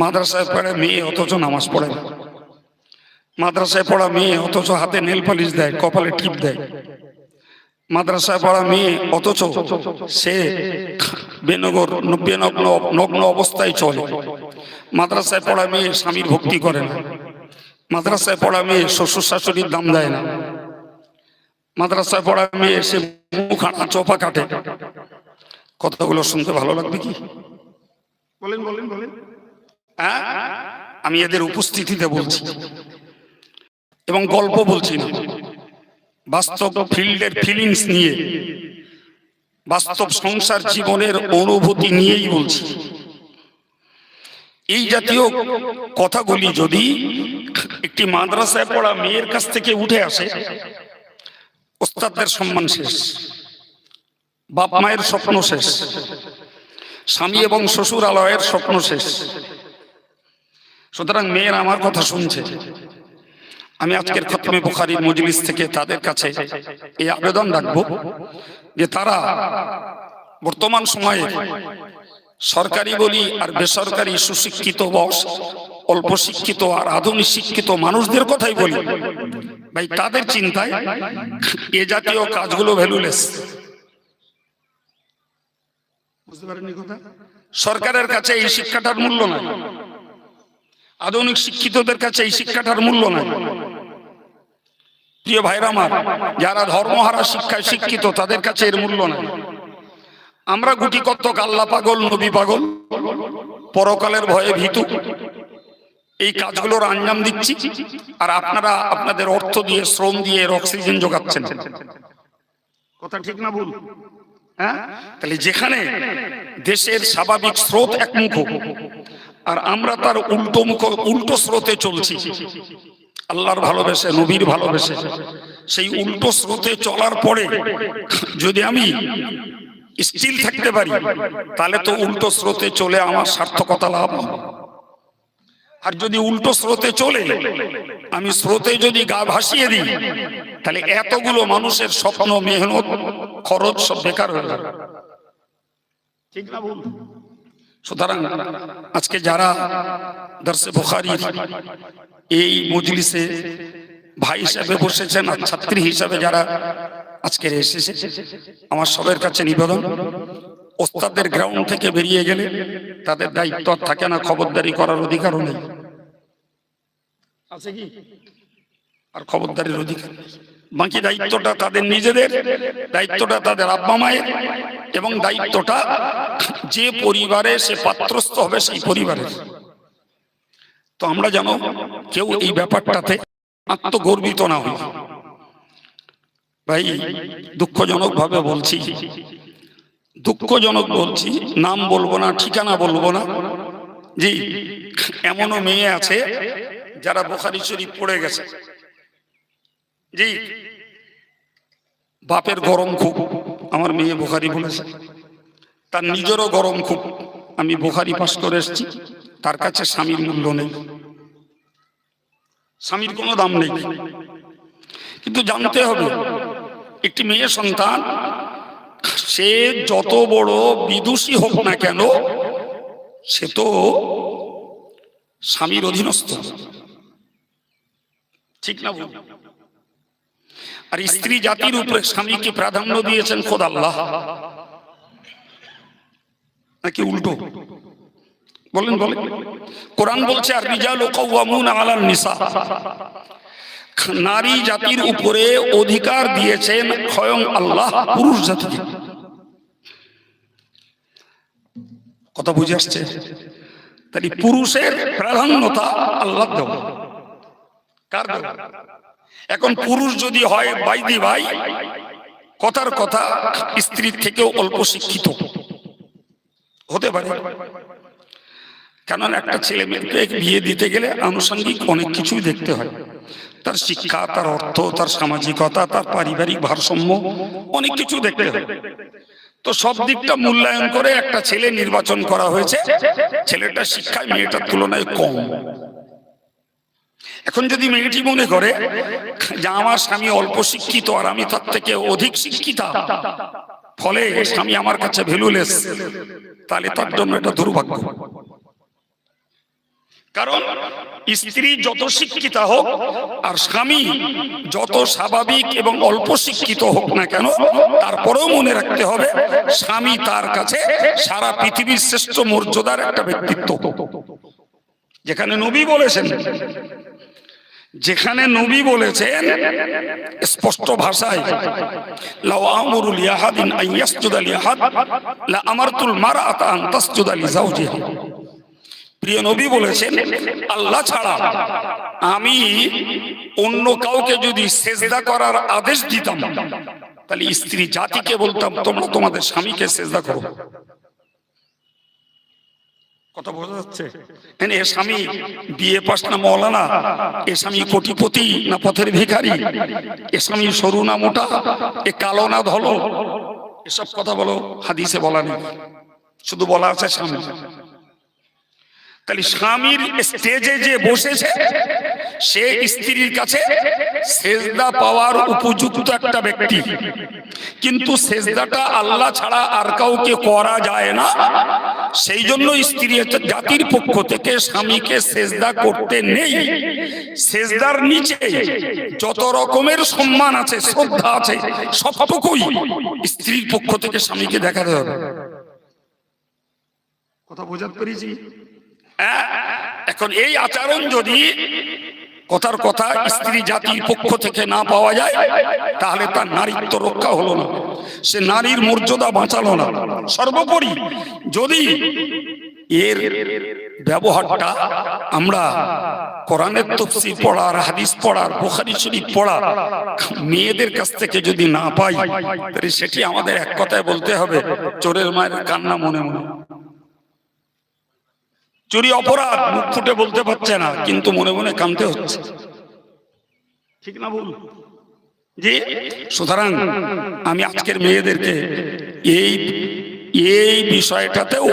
মাদ্রাসায় পড়ে মেয়ে অথচ নামাজ পড়ে না। মাদ্রাসায় পড়া মেয়ে অথচ হাতে নেল পালিশ দেয়, কপালে টিপ দেয়। মাদ্রাসায় পড়া মেয়ে অথচ সে বেনগর বেনগ্ন নগ্ন অবস্থায় চলে। মাদ্রাসায় পড়া মেয়ে স্বামীর ভক্তি করে না। মাদ্রাসায় পড়া মেয়ে শ্বশুর শাশুড়ির দাম দেয় না। মাদ্রাসায় পড়া মেয়ে সে মুখ আনা চোপা কাটে। কথাগুলো শুনতে ভালো লাগবে কি? বলেন বলেন বলেন। আমি এদের উপস্থিতিতে বলছি। এবং গল্প বলছি না। বাস্তব ফিল্ডের ফিলিংস নিয়ে, বাস্তব সংসার জীবনের অনুভূতি নিয়েই বলছি। এই জাতীয় কথাগুলি যদি একটি মাদ্রাসায় পড়া মেয়ের কাছ থেকে উঠে আসে, ওস্তাদদের সম্মান শেষ, বাপ মায়ের স্বপ্ন শেষ, স্বামী এবং শ্বশুর আলয়ের স্বপ্ন শেষ। সুতরাং মেয়ের আমার কথা শুনছে। আমি আজকের খতমে বুখারির মজলিস থেকে তাদের কাছে এই আবেদন রাখব যে তারা বর্তমান সময়ে সরকারি বলি আর বেসরকারি সুশিক্ষিত বস, অল্প শিক্ষিত আর আধুনিক শিক্ষিত মানুষদের কথাই বলি। ভাই, তাদের চিন্তায় এ জাতীয় কাজগুলো ভ্যালুলেস বুঝতে পারেননি কথা? সরকারের কাছে এই শিক্ষাটার মূল্য নাই। আধুনিক শিক্ষিতদের কাছে এই শিক্ষাটার মূল্য নাই। প্রিয় ভাইরা আমার, যারা ধর্মহারা শিক্ষায় শিক্ষিত, তাদের কাছে এর মূল্য নাই। আমরা গুটি কত্তক আল্লাহ পাগল, নবী পাগল, পরকালের ভয়ে ভীতু। এই কাজগুলোর আঞ্জাম দিচ্ছি, আর আপনারা আপনাদের অর্থ দিয়ে, শ্রম দিয়ে এর অক্সিজেন যোগাচ্ছেন। কথা ঠিক না ভুল? হ্যাঁ? তাহলে যেখানে দেশের স্বাভাবিক স্রোত একমুখ আর আমরা তার উল্টো মুখ, উল্টো স্রোতে চলছি। আল্লাহর ভালোবেসে, নবীর ভালোবেসে। সেই উল্টো স্রোতে চলার পরে যদি আমি স্টিল থাকতে পারি, তাহলে তো উল্টো স্রোতে চলে আমার সার্থকতা লাভ। আর যদি উল্টো স্রোতে চলে, আমি স্রোতে যদি গা ভাসিয়ে দিই, তাহলে এতগুলো মানুষের স্বপ্ন, মেহনত, খরচ সব বেকার হয়ে যাবে। ঠিক না ভুল সুতরাং আজকে যারা দর্শে বুখারির এই মজলিসে ভাই হিসাবে বসেছেন আর ছাত্রী হিসাবে যারা আজকের এসেছে, আমার সবের কাছে নিবেদন ওস্তাদের গ্রাউন্ড থেকে বেরিয়ে গেলে তাদের দায়িত্ব থাকে না, খবরদারি করার অধিকারও নেই। আছে কি? আর খবরদারির অধিকার বাকি দায়িত্বটা তাদের নিজেদের, দায়িত্বটা তাদের আব্বা মায়ের এবং দায়িত্বটা যে পরিবারে সে পাত্রস্থ হবে সেই পরিবারের। তো আমরা যেন কেউ এই ব্যাপারটাতে আত্মগর্বিত না হই ভাই দুঃখজনক ভাবে বলছি, দুঃখজনক বলছি, নাম বলব না, ঠিকানা বলব না। জি, এমনও মেয়ে আছে যারা বোখারি শরীফ পড়ে গেছে। জি, বাপের গরম খুব, আমার মেয়ে বোখারি বলেছে। তার নিজেরও গরম খুব। আমি বোখারি পাস করে এসেছি, তার কাছে স্বামীর মূল্য নেই। স্বামীর কোনো দাম নেই। কিন্তু জানতে হবে, একটি মেয়ে সন্তান, সে যত বড় বিদুষী হোক না কেন, সে তো স্বামীর অধীনস্থ। ঠিক না? আর স্ত্রী জাতির উপরে স্বামীকে প্রাধান্য দিয়েছেন? খোদ আল্লাহ। নাকি উল্টো? বলেন বলেন। কোরআন বলছে, আর রিজাল আলান নিসা। নারী জাতির উপরে অধিকার দিয়েছেন স্বয়ং আল্লাহ, পুরুষ জাতিকে কথা বুঝে আসছে? তাই পুরুষের প্রাধান্যতা আল্লাহ দেওয়া। কার দেওয়া এখন পুরুষ যদি হয়, বাইদি ভাই, কথার কথা স্ত্রীর থেকেও অল্প শিক্ষিত। হতে পারে। কেননা একটা ছেলে মেয়েকে বিয়ে দিতে গেলে আনুষঙ্গিক অনেক কিছুই দেখতে হয়। তার শিক্ষা, তার অর্থ, তার সামাজিকতা, তার পারিবারিক ভারসাম্য অনেক কিছু দেখতে হয়। তো সব দিকটা মূল্যায়ন করে একটা ছেলে নির্বাচন করা হয়েছে। ছেলেটা শিক্ষায়, মেয়েটার তুলনায় কম। এখন যদি মেয়েটি মনে করে যে আমার স্বামী অল্প শিক্ষিত আর আমি তার থেকে অধিক শিক্ষিতা ফলে স্বামী আমার কাছে ভ্যালুলেস তাহলে তার জন্য এটা দুর্ভাগ্য। কারণ স্ত্রী যত শিক্ষিতা হোক, আর স্বামী যত স্বাভাবিক এবং অল্প শিক্ষিত হোক না কেন, তারপরেও মনে রাখতে হবে, স্বামী তার কাছে সারা পৃথিবীর শ্রেষ্ঠ মর্যাদার একটা ব্যক্তিত্ব। যেখানে নবী বলেছেন যেখানে নবী বলেছেন, স্পষ্ট ভাষায়, লাউ আমরুল ইয়াহাদিন আন ইয়াসজুদা লিয়াহাদ, লা প্রিয় নবী বলেছেন, আল্লাহ ছাড়া আমি অন্য কাউকে যদি সেজদা করার আদেশ দিতাম, তাহলে স্ত্রী জাতিকে বলতাম, তোমরা তোমাদের স্বামীকে সেজদা করো। কথা বোঝা যাচ্ছে? এ স্বামী বিয়ে পাস না মৌলানা? এ স্বামী কোটিপতি না পথের ভিখারি? এ স্বামী সরু না মোটা? এ কালো না ধলো? এসব কথা বলো, হাদিসে বলা নেই। শুধু বলা আছে স্বামী। তাহলে স্বামীর স্টেজে যে বসেছে, সে স্ত্রীর কাছে সেজদা পাওয়ার উপযুক্ত একটা ব্যক্তি। কিন্তু সেজদাটা আল্লাহ ছাড়া আর কাউকে করা যায় না। সেই জন্য স্ত্রী জাতির পক্ষ থেকে স্বামীকে সেজদা করতে নেই। সেজদার নিচে যত রকমের সম্মান আছে, শ্রদ্ধা আছে, সবটুকুই স্ত্রীর পক্ষ থেকে স্বামীকে দেখাতে হবে। কথা বোঝাতে পেরেছি? এখন এই আচরণ যদি কথার কথা স্ত্রী জাতির পক্ষ থেকে না পাওয়া যায়, তাহলে তার নারীত্ব রক্ষা হলো না। সে নারীর মর্যাদা বাঁচালো না। সর্বোপরি যদি এর ব্যবহারটা আমরা কোরআনের তফসির পড়ার হাদিস পড়ার বুখারি শরীফ পড়ার মেয়েদের কাছ থেকে যদি না পাই, তাহলে সেটি আমাদের এক কথায় বলতে হবে, চোরের মায়ের কান্না মনে মনে। চুরি অপরাধ মুখ ফুটে বলতে পারছে না কিন্তু মনে মনে কামতে হচ্ছে। ঠিক না বল যে সুতরাং আমি আজকের মেয়েদেরকে এই এই বিষয়টাতেও